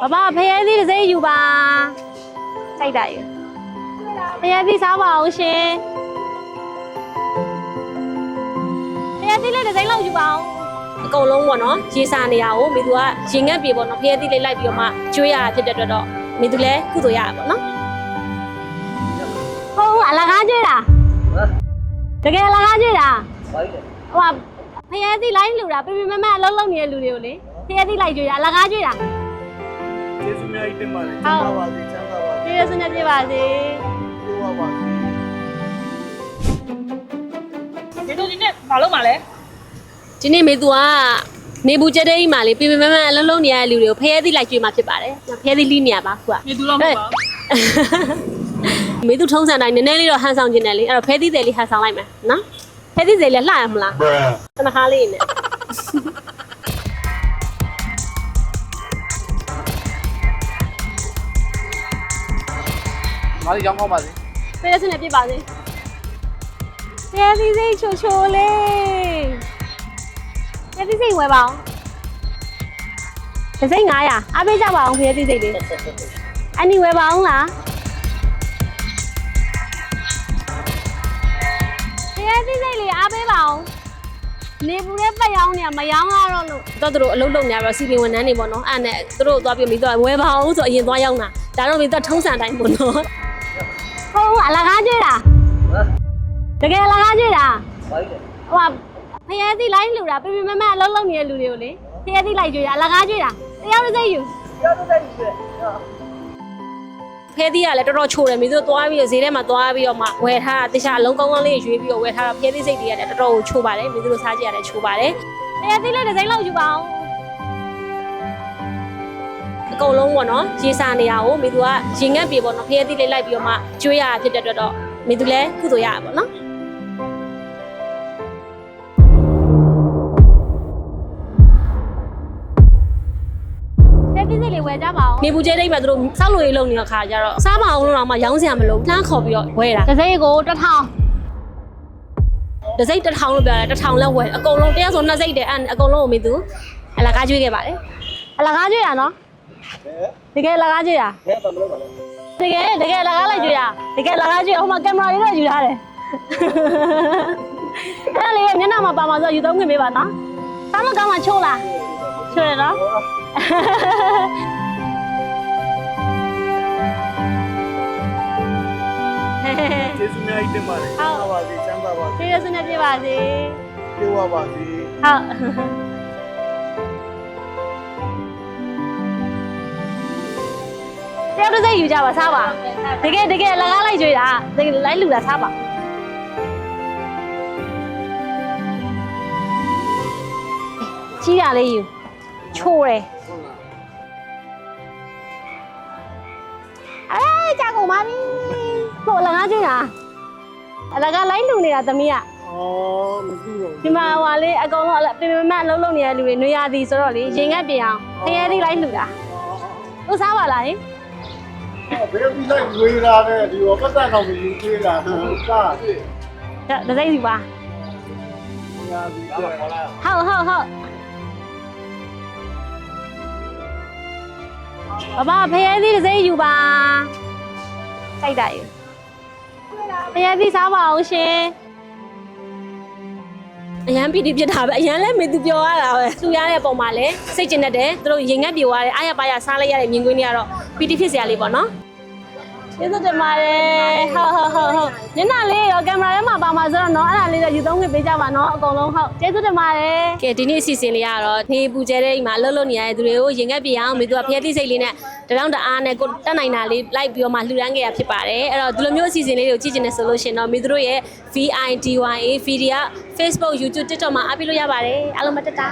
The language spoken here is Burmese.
ဘဘဖရဲသီးတစ်စိမ့်ယူပါစိုက်တာယူဖရဲသီးစားပါအောင်ရှင်ဖရဲသီးလေးတစ်စိမ့်လောက်ယူပါအောင်အကုန်လုံးပေါ့နော်ရေစာနေရကိုမိသူကရင်ငက်ပြေပေါ့နော်ဖရဲသီးလေးလိုက်ပြီးတော့မှကျွေးရတာဖြစ်တဲ့အတွက်တော့မိသူလည်းကုသိုလ်ရတာပေါ့နော်ဟုတ်ဟုတ်အလကားကျွေးတာတကယ်အလကားကျွေးတာဘာကြီးလဲဟိုကဖရဲသီးလိုက်လူတာပြပြမမအလုံးလုံးနေတဲ့လူတွေကိုလေဖရဲသီးလိုက်ကျွေးတာအလကားကျွေးတာ ကျေးဇူးများကြီးတင်ပါတယ်ချမ်းသာပါစေချမ်းသာပါစေပြည့်ရစနေပြပါစေပြောပါပါစေဒီလိုဒီနေ့မလုပ်ပါလဲဒီနေ့မေသူကနေဘူးကျတဲ့အိမ်မှာလေပြပြမမအလုံးလုံးနေရတဲ့လူတွေကိုဖရဲသီးလိုက်ကျွေးมาဖြစ်ပါတယ်ဖရဲသီးလိနေရပါခုကမြေသူတော့မဟုတ်ပါဘူးမေသူထုံးစံတိုင်းနည်းနည်းလေးတော့ဟန်ဆောင်ခြင်းတယ်လေအဲ့တော့ဖဲသီးတယ်လေးဟန်ဆောင်လိုက်မယ်နော်ဖဲသီးတယ်လေးလှရမလားတနခါလေးနဲ့ မားလေးကြောင်းကောင်းပါစေဖဲစနေပြပါစေဖဲသီးစိတ်ချိုချိုလေးဖဲသီးစိတ်ဝယ်ပါအောင်တစ်စိတ်900အားပေးကြပါအောင်ဖဲသီးစိတ်လေးအန်နီဝယ်ပါအောင်လားဖဲသီးစိတ်လေးအားပေးပါအောင်နေပူတဲ့ပတ်ရောင်းနေမရောင်းရတော့လို့တော့သူတို့အလုပ်လုပ်နေရတော့စီပင်ဝန်ထမ်းတွေပေါ့နော်အဲ့နဲ့သူတို့သွားပြီးမိတော့ဝယ်ပါအောင်ဆိုအရင်သွားရောက်တာဒါတော့မိတော့ထုံးစံတိုင်းပေါ့နော် ဟုတ်အလကားကျွေးတာဟမ်တကယ်အလကားကျွေးတာဘာကြီးလဲဟိုကဖရဲသီးလိုက်လူတာပြပြမမအလုံးလုံးနေတဲ့လူတွေကိုလေဖရဲသီးလိုက်ကျွေးတာအလကားကျွေးတာတရားမစိတ်ယူပြောတော့တိုက်ပြီလေဖဲသီးကလည်းတော်တော်ချိုတယ်မိတို့သွားပြီးတော့ဈေးထဲမှာသွားပြီးတော့မှဝယ်ထားတာတခြားအလုံးကောင်းကောင်းလေးရွေးပြီးတော့ဝယ်ထားတော့ဖဲသီးစိတ်တွေကလည်းတော်တော်ကိုချိုပါတယ်မိတို့စားကြရတယ်ချိုပါတယ်ဖရဲသီးလေးတစ်စိမ့်လောက်ယူပါအောင်အ ကုန်လုံးပေါ့နော်ရေစာနေရကိုမိသူကရင်ငက်ပြေပေါ့နော်ဖရဲသီးလေးလိုက်ပြီးတော့မှကျွေးရတာဖြစ်တဲ့အတွက်တော့မိသူလည်းကုသိုလ်ရတာပေါ့နော်ဖဲသီးစိတ်လေးဝယ်ကြပါအောင်နေဘူးကျဲတိတ်မှာသူတို့စောက်လို့ရေးလုံနေတဲ့ခါကျတော့စားမအောင်လို့တော့မှရောင်းစရာမလိုဘူးလှမ်းခေါ်ပြီးတော့ဝယ်တာတစ်စိမ့်ကိုတစ်ထောင်တစ်စိမ့်တစ်ထောင်လို့ပြောတာတစ်ထောင်လောက်ဝယ်အကုန်လုံးတရားဆိုနှစ်စိမ့်တယ်အဲ့အကုန်လုံးကိုမိသူအလကားကျွေးခဲ့ပါတယ်အလကားကျွေးရနော် တကယ်အလကားကျွေးရဟဲ့ဘာမလုပ်ပါလဲတကယ်တကယ်လကားလိုက်ကြွရတကယ်လကားကြွရဟိုမှာကင်မရာလေးတော့ယူထားတယ်အဲ့ဒါလေးမျက်နှာမှာပါမှာဆိုယူသုံးခွင့်ပေးပါနော်။သားမကောင်းမှချိုးလား။ချိုးရနော်။ဟဲ့ကျေးဇူးများကြီးတင်ပါတယ်ချမ်းသာပါစေချမ်းသာပါစေပြည့်ရစနေပြပါစေပြောပါပါစေ။ဟုတ် တယောက်တစ်စိတ်ယူကြပါစားပါတကယ်တကယ်လကားလိုက်ကြွေတာတကယ်လိုက်လူတာစားပါကြီးတာလေးယူချိုးတယ်အဲကြာကုန်ပါပြီဟိုလကားကြွေတာအလကားလိုက်လူနေတာသမီးကဩမသိတော့ဒီမှာဟွာလေးအကောင်လုံးအလပင်ပင်မတ်အလုံးလုံးနေတဲ့လူတွေနှွေရသည်ဆိုတော့လေရင်ငတ်ပြင်အောင်ခရဲသီးလိုက်လှူတာဥစားပါလားဟင် ဘယ်ပြီးလိုက်ဝေးလာတဲ့ဒီတော့ပတ်သက်တော့မယူသေးတာဟုတ်ကဲ့ဒါတစ်စိမ့်စီပါညာပြီးတော့ဟုတ်ဟုတ်ဟုတ်ဘဘဖရဲသီးတစ်စိမ့်ယူပါစိုက်တာယူဖရဲသီးစားပါအောင်ရှင် အရန်ပီတိဖြစ်တာပဲအရန်လည်းမေသူပြောရတာပဲသူရတဲ့ပုံမှာလည်းစိတ်ကျဉ်တတ်တယ်သူတို့ရင်ငတ်ပြေသွားတယ်အားရပါရစားလိုက်ရတဲ့မြင်ကွင်းတွေကတော့ပီတိဖြစ်စရာလေးပေါ့နော် ကျေးဇူးတင်ပါတယ်ဟုတ်ဟုတ်ဟုတ်ဟုတ်ညနာလေးရောကင်မရာထဲမှာပါမှာဆိုတော့เนาะအဲ့ဒါလေးတော့ယူသုံးခွင့်ပေးကြပါเนาะအကုန်လုံးဟုတ်ကျေးဇူးတင်ပါတယ်ကဲဒီနေ့အစီအစဉ်လေးကတော့နေပူကျဲတဲ့အိမ်မှာလှုပ်လှုပ်နေရတဲ့သူတွေကိုရင်ငတ်ပြေအောင်မေသူကဖျက်သိစိတ်လေးနဲ့တရောင်းတအားနဲ့ကိုတက်နိုင်တာလေးလိုက်ပြီးတော့မှလှူဒန်းခဲ့ရဖြစ်ပါတယ်အဲ့တော့ဒီလိုမျိုးအစီအစဉ်လေးတွေကိုကြည့်ကျင်နေဆိုလို့ရှင်တော့မေသူတို့ရဲ့ VIDYA Video Facebook YouTube TikTok မှာအားပေးလို့ရပါတယ်အားလုံးမတက်တာ